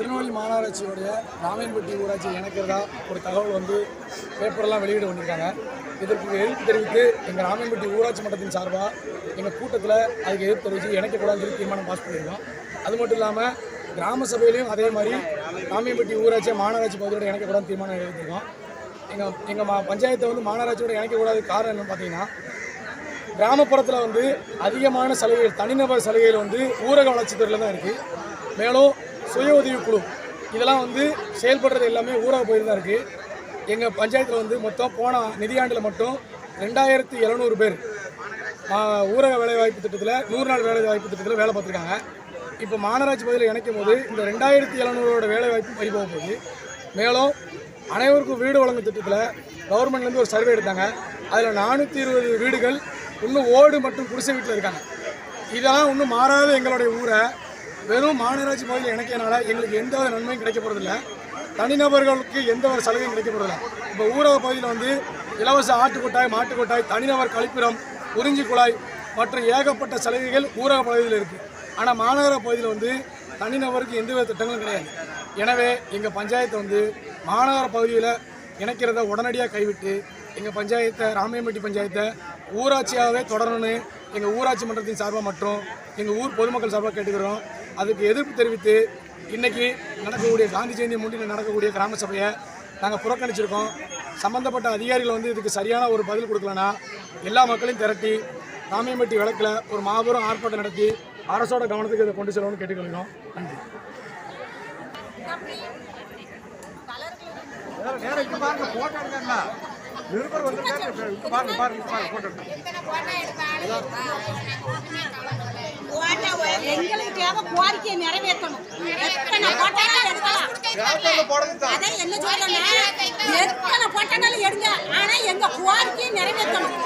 திருநெல்வேலி மாநகராட்சியோடைய ராமையன்பட்டி ஊராட்சி இணைக்கிறதா ஒரு தகவல் வந்து பேப்பரெல்லாம் வெளியிட பண்ணியிருக்காங்க இதற்கு எதிர்ப்பு தெரிவித்து எங்கள் ராமையன்பட்டி ஊராட்சி மன்றத்தின் சார்பாக எங்கள் கூட்டத்தில் அதுக்கு எதிர்ப்பு தெரிவித்து இணைக்கக்கூடாதுன்னு சொல்லி தீர்மானம் பாஸ் பண்ணியிருக்கோம். அது மட்டும் இல்லாமல் கிராம சபையிலையும் அதே மாதிரி ராமையன்பட்டி ஊராட்சியை மாநகராட்சி பகுதியோட இணைக்கக்கூடாதுன்னு தீர்மானம் எழுதியிருக்கோம் எங்கள் எங்கள் மா பஞ்சாயத்தை வந்து மாநகராட்சியோட இணைக்கக்கூடாது காரணம் என்னன்னு பார்த்தீங்கன்னா கிராமப்புறத்தில் வந்து அதிகமான சலுகைகள் தனிநபர் சலுகைகள் வந்து ஊரக வளர்ச்சித்துறையில் தான் இருக்குது மேலும் சுய உதவிக்குழு இதெல்லாம் வந்து செயல்படுறது எல்லாமே ஊராக பகுதியில் தான் இருக்குது எங்கள் பஞ்சாயத்தில் வந்து மொத்தம் போன நிதியாண்டில் மட்டும் ரெண்டாயிரத்தி எழுநூறு பேர். ஊரக வேலைவாய்ப்பு திட்டத்தில் நூறு நாள் வேலைவாய்ப்பு திட்டத்தில் வேலை பார்த்துருக்காங்க. இப்போ மாநகராட்சி பகுதியில் இணைக்கும் போது இந்த ரெண்டாயிரத்தி எழுநூறோட வேலைவாய்ப்பு பறிபோக போகுது. மேலும் அனைவருக்கும் வீடு வழங்கும் திட்டத்தில் கவர்மெண்ட்லேருந்து ஒரு சர்வே எடுத்தாங்க. அதில் நானூற்றி இருபது வீடுகள் இன்னும் ஓடு மற்றும் குடிசை வீட்டில் இருக்காங்க. இதெல்லாம் இன்னும் மாறாத எங்களுடைய ஊரை வெறும் மாநகராட்சி பகுதியில் இணைக்கிறனால எங்களுக்கு எந்த ஒரு நன்மையும் கிடைக்க போகிறதில்ல தனிநபர்களுக்கு எந்த ஒரு சலுகையும் கிடைக்க போகிறதில்ல இப்போ ஊரக பகுதியில் வந்து இலவச ஆட்டுக்கொட்டாய் மாட்டுக்கொட்டாய் தனிநபர் கழிப்பிடம் உறிஞ்சி குழாய் மற்றும் ஏகப்பட்ட சலுகைகள் ஊரக பகுதியில் இருக்குது ஆனால் மாநகர பகுதியில் வந்து தனிநபருக்கு எந்தவித திட்டங்களும் கிடையாது. எனவே எங்கள் பஞ்சாயத்தை வந்து மாநகர பகுதியில் இணைக்கிறத உடனடியாக கைவிட்டு எங்கள் பஞ்சாயத்தை ராமையம்பட்டி பஞ்சாயத்தை ஊராட்சியாகவே தொடரணும்னு எங்கள் ஊராட்சி மன்றத்தின் சார்பாக மற்றும் எங்கள் ஊர் பொதுமக்கள் சார்பாக கேட்டுக்கிறோம். அதுக்கு எதிர்ப்பு தெரிவித்து இன்னைக்கு நடக்கக்கூடிய காந்தி ஜெயந்தி முன்னிட்டு நடக்கக்கூடிய கிராம சபையை நாங்கள் புறக்கணிச்சிருக்கோம். சம்மந்தப்பட்ட அதிகாரிகள் வந்து இதுக்கு சரியான ஒரு பதில் கொடுக்கலனா எல்லா மக்களையும் திரட்டி ராமையம்பட்டி வழக்கில் ஒரு மாபெரும் ஆர்ப்பாட்டம் நடத்தி அரசோட கவனத்துக்கு இதை கொண்டு செல்லணும்னு கேட்டுக்கொள்கிறோம். நன்றி. நேரம் இங்க பாருங்க போட்டோ எடுக்கல நிருபர் வந்திருக்காரு பாருங்க பாருங்க பாருங்க போட்டோ எங்களுக்கு தேவை கோரிக்கையை நிறைவேற்றணும். எத்தனை போட்டாலும் எடுக்கலாம். அதான் என்ன சொல்லணும் எத்தனை போட்டாலும் எடுங்க. ஆனா எங்க கோரிக்கையை நிறைவேற்றணும்.